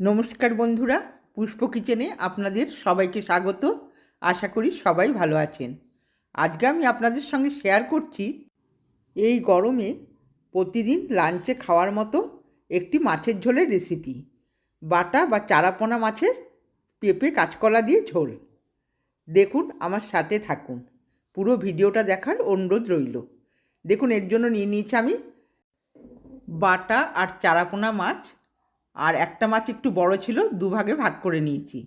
নমস্কার বন্ধুরা, পুষ্প কিচেনে আপনাদের সবাইকে স্বাগত। আশা করি সবাই ভালো আছেন। আজকে আমি আপনাদের সঙ্গে শেয়ার করছি এই গরমে প্রতিদিন লাঞ্চে খাওয়ার মতো একটি মাছের ঝোলের রেসিপি বাটা বা চারাপোনা মাছের পেঁপে কাঁচকলা দিয়ে ঝোল। দেখুন, আমার সাথে থাকুন। পুরো ভিডিওটা দেখার অনুরোধ রইল। দেখুন, এর জন্য নিয়ে নিয়েছি আমি বাটা আর চারাপোনা মাছ আর একটা মাছ একটু বড় ছিল, দুভাগে ভাগ করে নিয়েছি।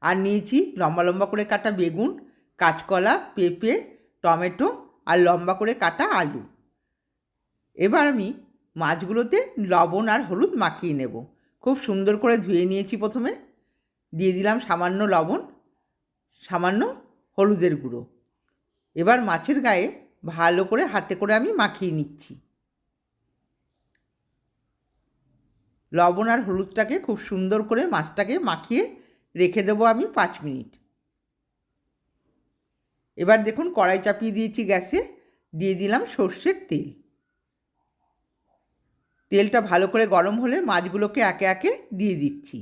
আর নিয়েছি লম্বা লম্বা করে কাটা বেগুন, কাঁচকলা, পেঁপে, টমেটো আর লম্বা করে কাটা আলু। এবার আমি মাছগুলোতে লবণ আর হলুদ মাখিয়ে নেব। খুব সুন্দর করে ধুয়ে নিয়েছি প্রথমে। দিয়ে দিলাম সামান্য লবণ, সামান্য হলুদের গুঁড়ো। এবার মাছের গায়ে ভালো করে হাতে করে আমি মাখিয়ে নিচ্ছি। লবণ আর হলুদটাকে খুব সুন্দর করে মাছটাকে মাখিয়ে রেখে দেবো আমি পাঁচ মিনিট। এবার দেখুন কড়াই চাপিয়ে দিয়েছি গ্যাসে, দিয়ে দিলাম সর্ষের তেল। তেলটা ভালো করে গরম হলে মাছগুলোকে একে একে দিয়ে দিচ্ছি।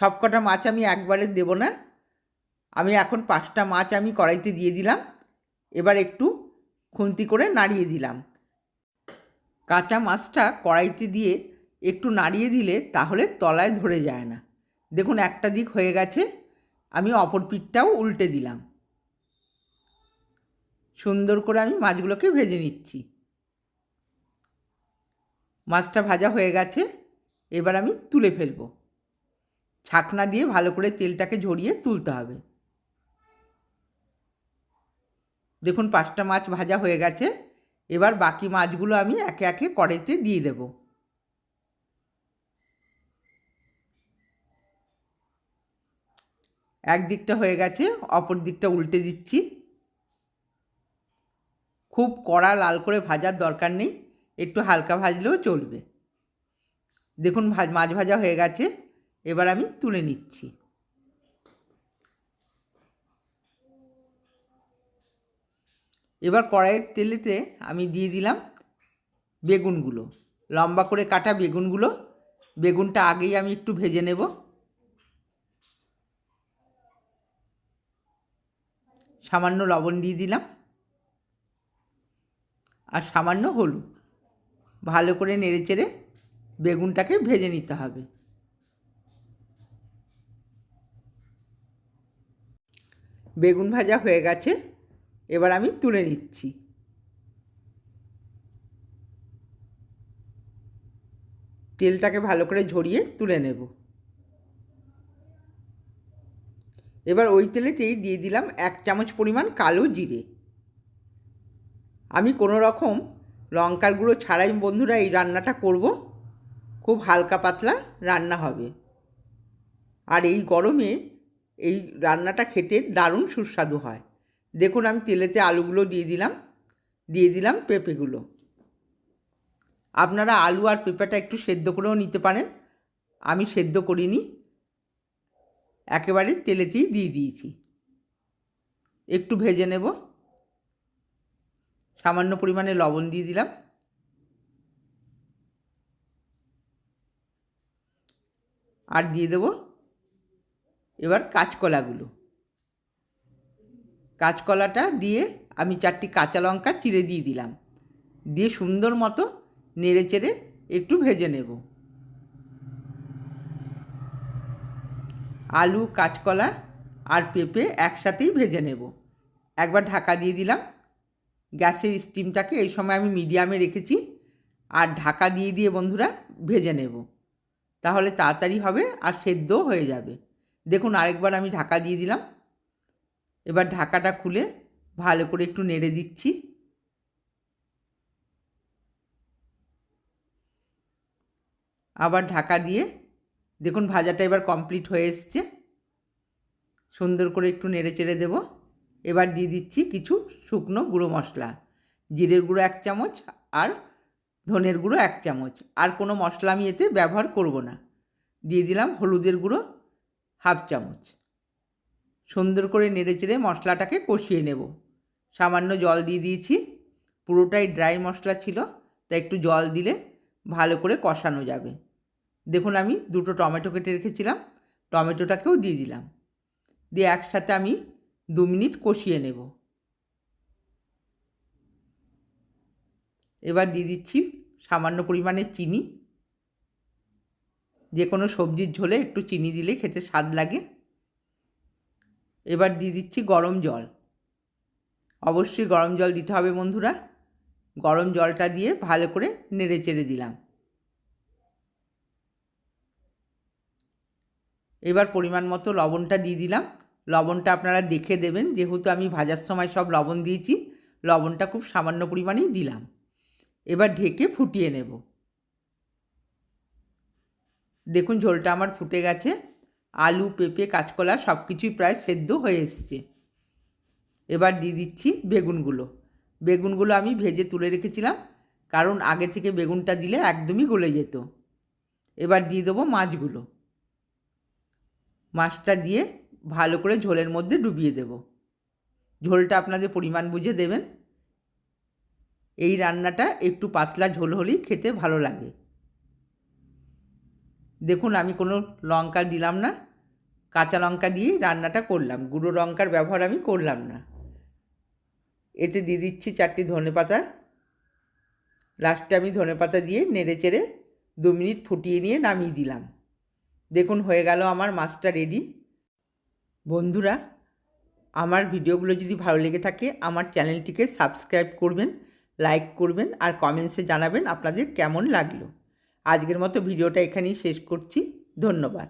সবকটা মাছ আমি একবারে দেব না। আমি এখন পাঁচটা মাছ আমি কড়াইতে দিয়ে দিলাম। এবার একটু খুন্তি করে নাড়িয়ে দিলাম। কাঁচা মাছটা কড়াইতে দিয়ে একটু নাড়িয়ে দিলে তাহলে তলায় ধরে যায় না। দেখুন একটা দিক হয়ে গেছে, আমি অপর পিঠটাও উল্টে দিলাম। সুন্দর করে আমি মাছগুলোকে ভেজে নিচ্ছি। মাছটা ভাজা হয়ে গেছে, এবার আমি তুলে ফেলব। ছাকনা দিয়ে ভালো করে তেলটাকে ঝরিয়ে তুলতে হবে। দেখুন পাঁচটা মাছ ভাজা হয়ে গেছে এবার বাকি মাছগুলো আমি একে একে কড়াইতে দিয়ে দেব। এক দিকটা হয়ে গেছে, অপর দিকটা উল্টে দিচ্ছি। খুব কড়া লাল করে ভাজার দরকার নেই, একটু হালকা ভাজলেও চলবে। দেখুন, ভাজ, মাছ ভাজা হয়ে গেছে, এবার আমি তুলে নিচ্ছি। এবার কড়াইয়ের তেলেতে আমি দিয়ে দিলাম বেগুনগুলো। লম্বা করে কাটা বেগুনগুলো। বেগুনটা আগেই আমি একটু ভেজে নেব। সামান্য লবণ দিয়ে দিলাম। আর সামান্য হলুদ। ভালো করে নেড়ে চেড়ে বেগুনটাকে ভেজে নিতে হবে। বেগুন ভাজা হয়ে গেছে। এবার আমি তুলে নিচ্ছি। তেলটাকে ভালো করে ঝরিয়ে তুলে নেব। এবার ওই তেলেতেই দিয়ে দিলাম এক চামচ পরিমাণ কালো জিরে। আমি কোনো রকম লঙ্কার গুঁড়ো ছাড়াই বন্ধুরা এই রান্নাটা করব। খুব হালকা পাতলা রান্না হবে। আর এই গরমে এই রান্নাটা খেতে দারুণ সুস্বাদু হয়। দেখুন, আমি তেলেতে আলুগুলো দিয়ে দিলাম দিয়ে দিলাম পেঁপেগুলো। আপনারা আলু আর পেঁপেটা একটু সেদ্ধ করেও নিতে পারেন। আমি সেদ্ধ করিনি, একেবারে তেলেতেই দিয়ে দিয়েছি। একটু ভেজে নেব। সামান্য পরিমাণে লবণ দিয়ে দিলাম। আর দিয়ে দেব এবার কাঁচকলাগুলো। কাঁচকলাটা দিয়ে আমি চারটি কাঁচা লঙ্কা চিড়ে দিয়ে দিলাম। দিয়ে সুন্দর মতো নেড়ে চেড়ে একটু ভেজে নেব। আলু, কাঁচকলা আর পেঁপে একসাথেই ভেজে নেব। একবার ঢাকা দিয়ে দিলাম। গ্যাসের স্টিমটাকে এই সময় আমি মিডিয়ামে রেখেছি। আর ঢাকা দিয়ে দিয়ে বন্ধুরা ভেজে নেব। তাহলে তাড়াতাড়ি হবে আর সেদ্ধও হয়ে যাবে। দেখুন আরেকবার আমি ঢাকা দিয়ে দিলাম। এবার ঢাকাটা খুলে ভালো করে একটু নেড়ে দিচ্ছি। আবার ঢাকা দিয়ে দেখুন ভাজাটা এবার কমপ্লিট হয়ে এসছে। সুন্দর করে একটু নেড়ে চেড়ে দেব। এবার দিয়ে দিচ্ছি কিছু শুকনো গুঁড়ো মশলা। জিরের গুঁড়ো এক চামচ আর ধনের গুঁড়ো এক চামচ। আর কোনো মশলা আমি এতে ব্যবহার করব না। দিয়ে দিলাম হলুদের গুঁড়ো হাফ চামচ। সুন্দর করে নেড়ে চেড়ে মশলাটাকে কষিয়ে নেব। সামান্য জল দিয়ে দিয়েছি। পুরোটাই ড্রাই মশলা ছিল তা একটু জল দিলে ভালো করে কষানো যাবে। দেখুন, আমি দুটো টমেটো কেটে রেখেছিলাম, টমেটোটাকেও দিয়ে দিলাম। দিয়ে একসাথে আমি দু মিনিট কষিয়ে নেব। এবার দিয়ে দিচ্ছি সামান্য পরিমাণে চিনি। যে কোনো সবজির ঝোলে একটু চিনি দিলে খেতে স্বাদ লাগে। এবার দিয়ে দিচ্ছি গরম জল। অবশ্যই গরম জল দিতে হবে বন্ধুরা। গরম জলটা দিয়ে ভালো করে নেড়ে চেড়ে দিলাম। এবার পরিমাণ মতো লবণটা দিয়ে দিলাম। লবণটা আপনারা দেখে দেবেন। যেহেতু আমি ভাজার সময় সব লবণ দিয়েছি, লবণটা খুব সামান্য পরিমাণেই দিলাম। এবার ঢেকে ফুটিয়ে নেব। দেখুন ঝোলটা আমার ফুটে গেছে। আলু, পেঁপে, কাঁচকলা সব কিছুই প্রায় সেদ্ধ হয়ে এসছে। এবার দিয়ে দিচ্ছি বেগুনগুলো। বেগুনগুলো আমি ভেজে তুলে রেখেছিলাম, কারণ আগে থেকে বেগুনটা দিলে একদমই গলে যেত। এবার দিয়ে দেবো মাছগুলো। মাছটা দিয়ে ভালো করে ঝোলের মধ্যে ডুবিয়ে দেব। ঝোলটা আপনাদের পরিমাণ বুঝে দেবেন। এই রান্নাটা একটু পাতলা ঝোল হলেই খেতে ভালো লাগে। দেখুন, আমি কোনো লঙ্কা দিলাম না, কাঁচা লঙ্কা দিয়েই রান্নাটা করলাম, গুঁড়ো লঙ্কার ব্যবহার আমি করলাম না। এতে দিয়ে দিচ্ছি চারটি ধনে পাতা। লাস্টে আমি ধনে পাতা দিয়ে নেড়ে চেড়ে দু মিনিট ফুটিয়ে নিয়ে নামিয়ে দিলাম। দেখুন, হয়ে গেল আমার মাছটা রেডি বন্ধুরা, আমার ভিডিওগুলো যদি ভালো লেগে থাকে, আমার চ্যানেলটিকে সাবস্ক্রাইব করবেন লাইক করবেন আর কমেন্টসে জানাবেন আপনাদের কেমন লাগল। আজকের মতো ভিডিওটা এখানেই শেষ করছি। ধন্যবাদ।